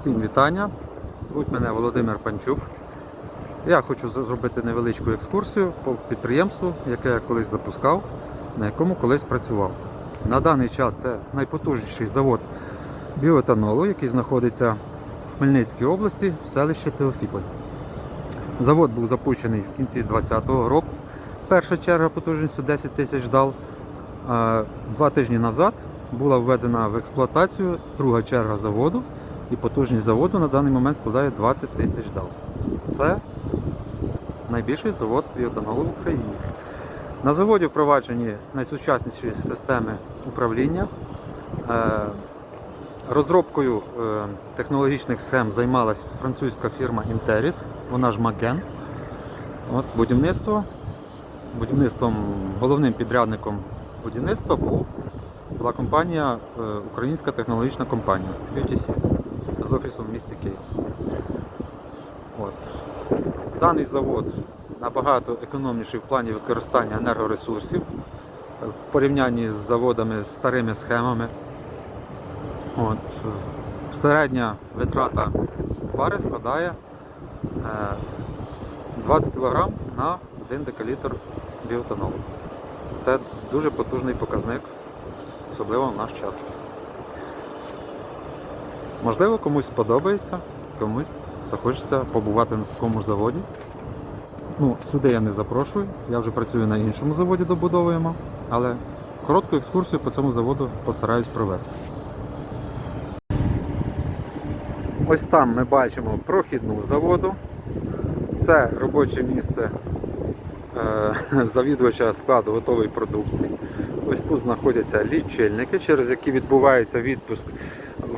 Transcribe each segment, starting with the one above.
Всім вітання. Звуть мене Володимир Панчук. Я хочу зробити невеличку екскурсію по підприємству, яке я колись запускав, на якому колись працював. На даний час це найпотужніший завод біоетанолу, який знаходиться в Хмельницькій області, селище Теофіполь. Завод був запущений в кінці 2020 року. Перша черга потужністю 10 тисяч дал. Два тижні назад була введена в експлуатацію друга черга заводу, і потужність заводу на даний момент складає 20 тисяч дал. Це найбільший завод біотанолу в Україні. На заводі впроваджені найсучасніші системи управління. Е, Розробкою е, технологічних схем займалась французька фірма Interis, вона ж Маген. От будівництво. Будівництвом, головним підрядником будівництва була компанія, е, українська технологічна компанія UTC з офісом в місті Київ. От. Даний завод набагато економніший в плані використання енергоресурсів е, в порівнянні з заводами з старими схемами. От. е, Середня витрата пари складає е, 20 кг на 1 декалітр біотанолу. Це дуже потужний показник, особливо в наш час. Можливо, комусь сподобається, комусь захочеться побувати на такому заводі. Ну, сюди я не запрошую, я вже працюю на іншому заводі, добудовуємо, але коротку екскурсію по цьому заводу постараюсь провести. Ось там ми бачимо прохідну заводу. Це робоче місце е, завідувача складу готової продукції. Ось тут знаходяться лічильники, через які відбувається відпуск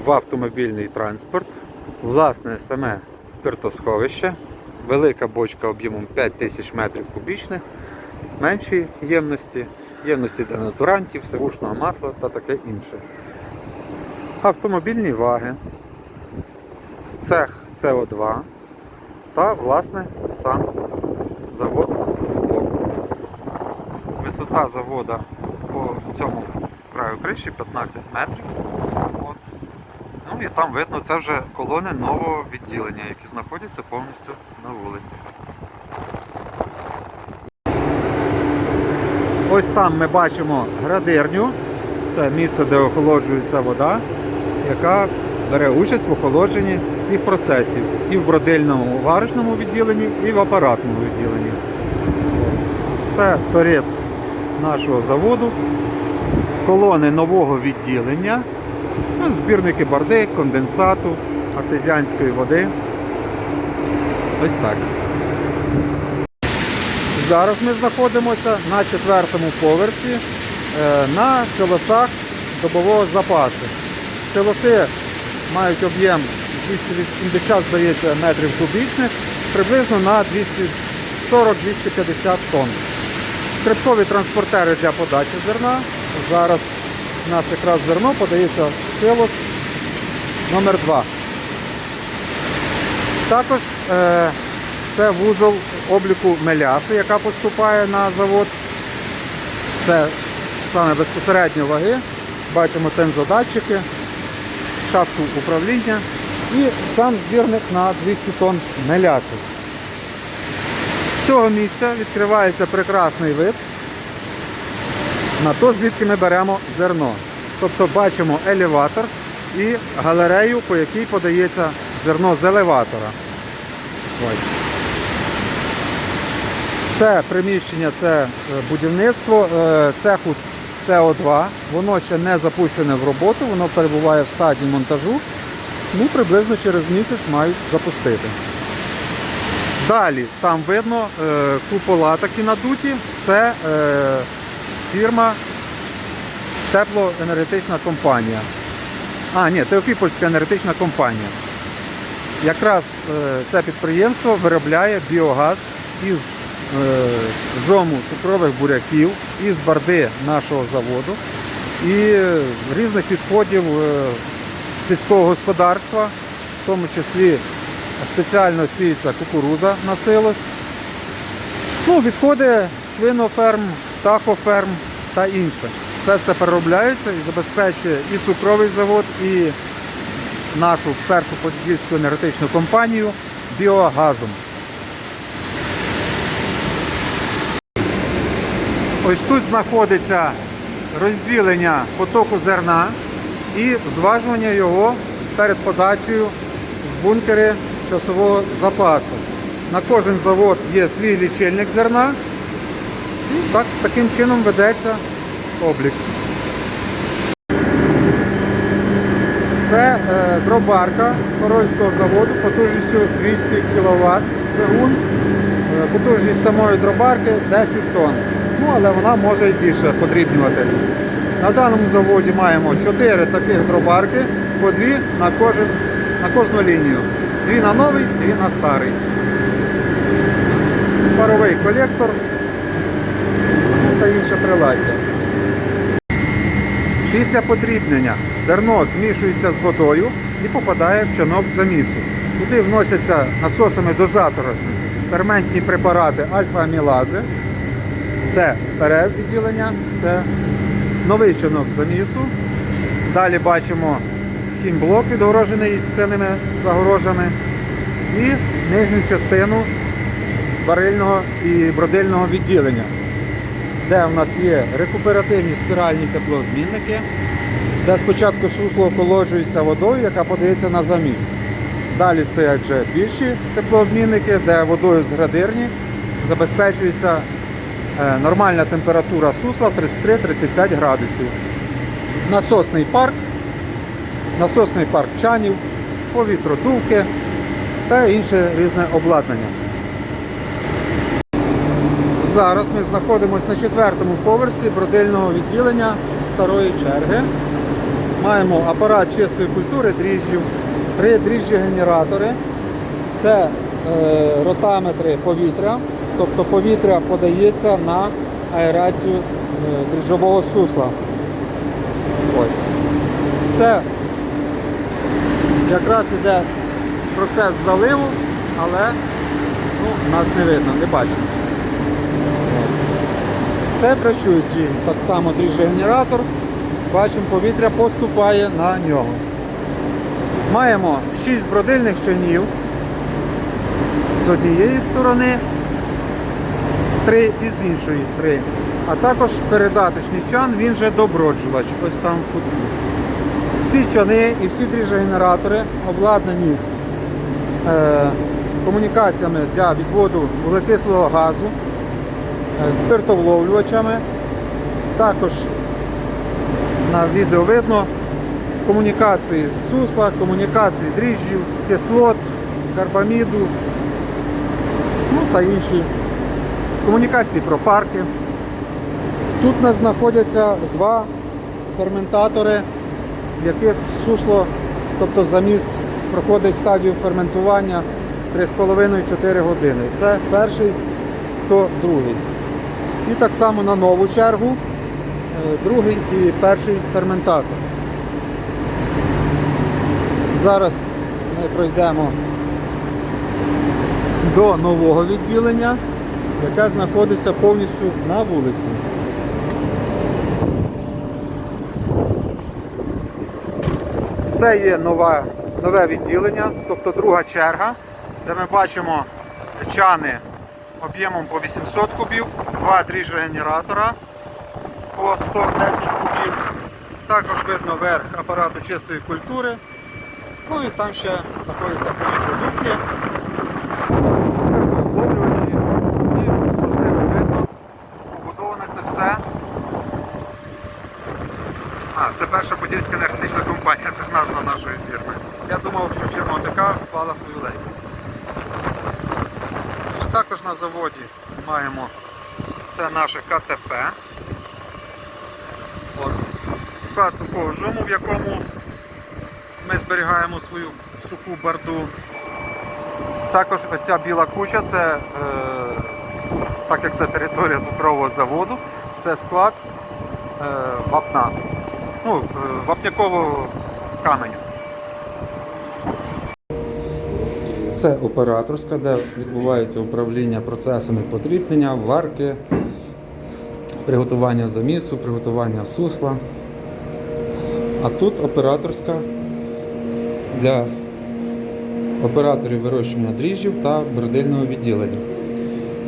в автомобільний транспорт. Власне, саме спиртосховище, велика бочка об'ємом 5000 метрів кубічних, менші ємності, ємності для натурантів, сивушного масла та таке інше. Автомобільні ваги, цех СО2 та, власне, сам завод збоку. Висота завода по цьому краю криші 15 метрів. І там видно, це вже колони нового відділення, які знаходяться повністю на вулиці. Ось там ми бачимо градирню. Це місце, де охолоджується вода, яка бере участь в охолодженні всіх процесів і в бродильному варочному відділенні, і в апаратному відділенні. Це торець нашого заводу, колони нового відділення, ну, збірники барди, конденсату, артезіанської води. Ось так. Зараз ми знаходимося на четвертому поверсі е, на силосах добового запасу. Силоси мають об'єм 280, здається, метрів кубічних, приблизно на 240-250 тонн. Скрипкові транспортери для подачі зерна. Зараз у нас якраз зерно подається силос номер 2 Також е, це вузол обліку меляси, яка поступає на завод. Це саме безпосередньо ваги. Бачимо тензодатчики, шафку управління і сам збірник на 200 тонн меляси. З цього місця відкривається прекрасний вид на то, звідки ми беремо зерно. Тобто бачимо елеватор і галерею, по якій подається зерно з елеватора. Ось. Це приміщення, це е, будівництво е, цеху СО2. Воно ще не запущене в роботу, воно перебуває в стадії монтажу. Ну, приблизно через місяць мають запустити. Далі там видно е, купола такі надуті. Це фірма теплоенергетична компанія. А, ні, Теофіпольська енергетична компанія. Якраз е, це підприємство виробляє біогаз із е, жому цукрових буряків, із барди нашого заводу і різних відходів е, сільського господарства, в тому числі спеціально сіється кукуруза на силос. Ну, відходи свиноферм, птахоферм та інше. Це все переробляється і забезпечує і цукровий завод, і нашу першу подільську енергетичну компанію біогазом. Ось тут знаходиться розділення потоку зерна і зважування його перед подачею в бункери часового запасу. На кожен завод є свій лічильник зерна. І так, таким чином ведеться облік. Це е, дробарка Корольського заводу потужністю 200 кВт двигун. Е, Потужність самої дробарки 10 тонн. Ну, але вона може і більше подрібнювати. На даному заводі маємо 4 таких дробарки, по 2 на, кожен, на кожну лінію. Дві на новий, дві на старий. Паровий колектор та інше приладдя. Після подрібнення зерно змішується з водою і попадає в чанок замісу. Туди вносяться насосами дозатори ферментні препарати альфа-амілази. Це старе відділення, це новий чанок замісу. Далі бачимо хімблок відгорожений скляними загорожами і нижню частину барильного і бродильного відділення де в нас є рекуперативні спіральні теплообмінники, де спочатку сусло охолоджується водою, яка подається на заміс. Далі стоять вже більші теплообмінники, де водою з градирні забезпечується е, нормальна температура сусла 33-35 градусів. Насосний парк, насосний парк чанів, повітродувки та інше різне обладнання. Зараз ми знаходимося на четвертому поверсі бродильного відділення старої черги. Маємо апарат чистої культури дріжджів, три дріжджі генератори. Це е, ротаметри повітря, тобто повітря подається на аерацію е, дріжджового сусла. Ось. Це якраз іде процес заливу, але ну, нас не видно, не бачимо. Це працюючий так само дріжджогенератор. Бачимо, повітря поступає на нього. Маємо 6 бродильних чанів з однієї сторони, 3 і з іншої 3. А також передаточний чан, він же доброджувач, ось там в кутку. Всі чани і всі дріжджогенератори обладнані е, комунікаціями для відводу вуглекислого газу спиртовловлювачами. Також на відео видно комунікації з сусла, комунікації дріжджів, кислот, карбаміду, ну та інші комунікації про парки. Тут у нас знаходяться два ферментатори, в яких сусло, тобто заміс проходить стадію ферментування 3,5-4 години. Це перший, то другий. І так само на нову чергу, е, другий і перший ферментатор. Зараз ми пройдемо до нового відділення, яке знаходиться повністю на вулиці. Це є нове, нове відділення, тобто друга черга, де ми бачимо чани об'ємом по 800 кубів, два дріжджогенератора по 110 кубів. Також видно верх апарату чистої культури. Ну і там ще знаходяться повітродувки, спиртовловлювачі і видно, побудоване це все. Це перша подільська енергетична компанія, це ж назва нашої фірми. Я думав, що фірма така вклала свою лейку. Також на заводі маємо це наше КТП. От. Склад сухого жуму, в якому ми зберігаємо свою суху барду. Також ось ця біла куча, це, е, так як це територія цукрового заводу, це склад е, вапна. Ну, е, вапнякового каменю. Це операторська, де відбувається управління процесами подрібнення, варки, приготування замісу, приготування сусла. А тут операторська, для операторів вирощування дріжджів та бродильного відділення.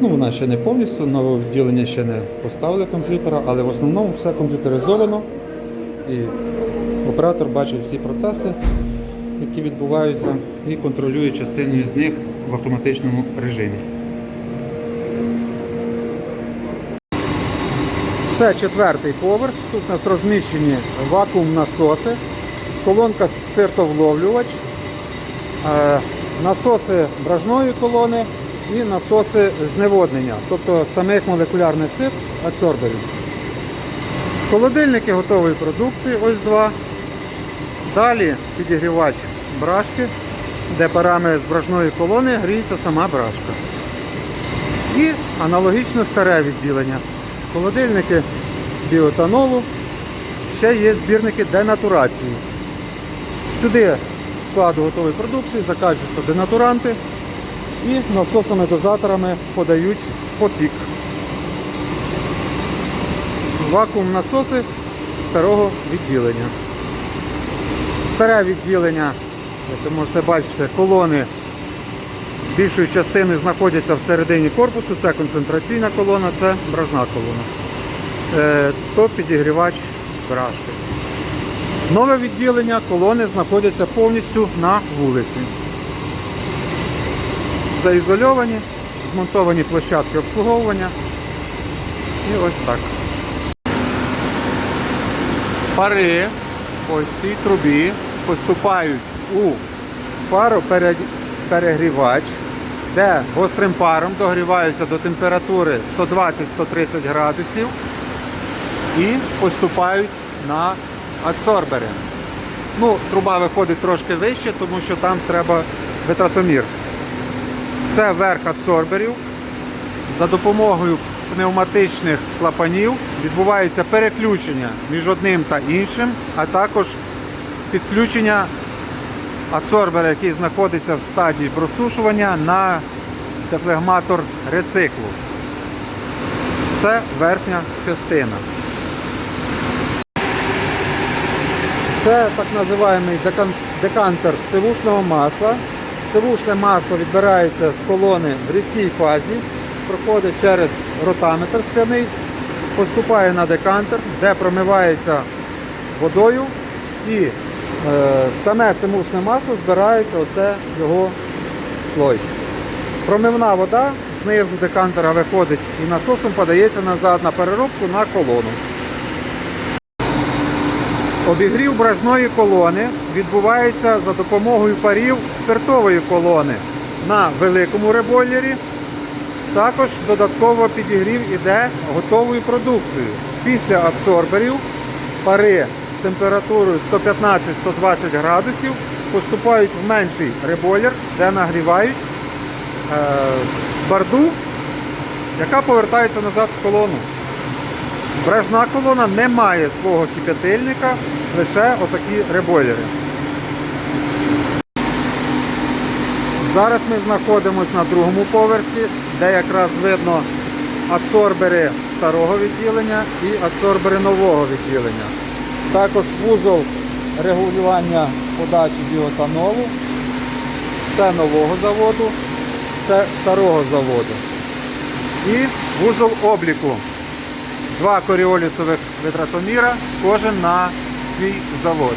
Ну, вона ще не повністю, нове відділення ще не поставили комп'ютера, але в основному все комп'ютеризовано. І оператор бачить всі процеси, які відбуваються, і контролює частину з них в автоматичному режимі. Це четвертий поверх. Тут у нас розміщені вакуум-насоси, колонка спиртовловлювач, е, насоси бражної колони і насоси зневоднення, тобто самих молекулярних сит адсорберів. Холодильники готової продукції, ось два. Далі підігрівач брашки, де парами з бражної колони гріється сама брашка. І аналогічно старе відділення. Холодильники біотанолу, ще є збірники денатурації. Сюди з складу готової продукції закачуються денатуранти і насосами-дозаторами подають потік. Вакуум насоси старого відділення. Старе відділення, як ви можете бачити, колони більшої частини знаходяться всередині корпусу, це концентраційна колона, це бражна колона. Е, то підігрівач брашки. Нове відділення колони знаходяться повністю на вулиці. Заізольовані, змонтовані площадки обслуговування. І ось так. Пари ось цій трубі поступають у пароперегрівач, де гострим паром догріваються до температури 120-130 градусів і поступають на адсорбери. Ну, труба виходить трошки вище, тому що там треба витратомір. Це верх адсорберів. За допомогою пневматичних клапанів відбувається переключення між одним та іншим, а також підключення адсорбера, який знаходиться в стадії просушування на дефлегматор рециклу. Це верхня частина. Це так називаємо декантер сивушного масла. Сивушне масло відбирається з колони в рідкій фазі, проходить через ротаметр скляний, поступає на декантер, де промивається водою і саме сивушне масло збирається оце його слой. Промивна вода знизу декантера виходить і насосом подається назад на переробку на колону. Обігрів бражної колони відбувається за допомогою парів спиртової колони на великому ребойлері. Також додатково підігрів іде готовою продукцією. Після адсорберів пари температурою 115-120 градусів поступають в менший ребойлер, де нагрівають е, барду, яка повертається назад в колону. Бражна колона не має свого кип'ятильника, лише отакі ребойлери. Зараз ми знаходимося на другому поверсі, де якраз видно адсорбери старого відділення і адсорбери нового відділення. Також вузол регулювання подачі біотанолу. Це нового заводу, це старого заводу. І вузол обліку два коріолісових витратоміра, кожен на свій завод.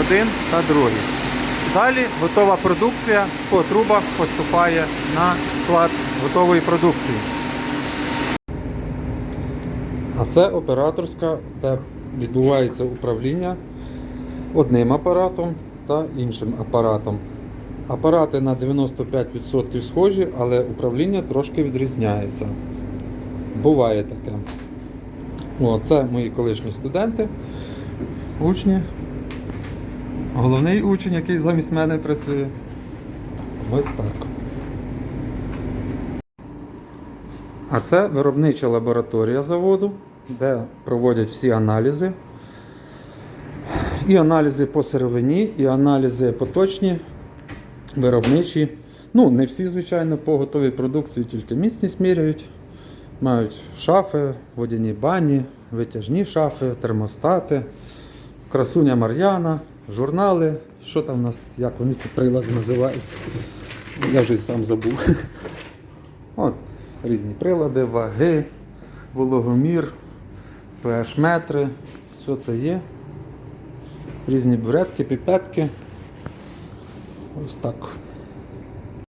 Один та другий. Далі готова продукція по трубах поступає на склад готової продукції. А це операторська, де відбувається управління одним апаратом та іншим апаратом. Апарати на 95% схожі, але управління трошки відрізняється. Буває таке. О, це мої колишні студенти, учні. Головний учень, який замість мене працює. Ось так. А це виробнича лабораторія заводу, де проводять всі аналізи. І аналізи по сировині, і аналізи поточні, виробничі. Ну, не всі, звичайно, по готовій продукції, тільки міцність міряють. Мають шафи, водяні бані, витяжні шафи, термостати, красуня Мар'яна, журнали. Що там у нас, як вони ці прилади називаються? Я вже сам забув. От, різні прилади, ваги, вологомір, pH-метри, все це є. Різні буретки, піпетки. Ось так.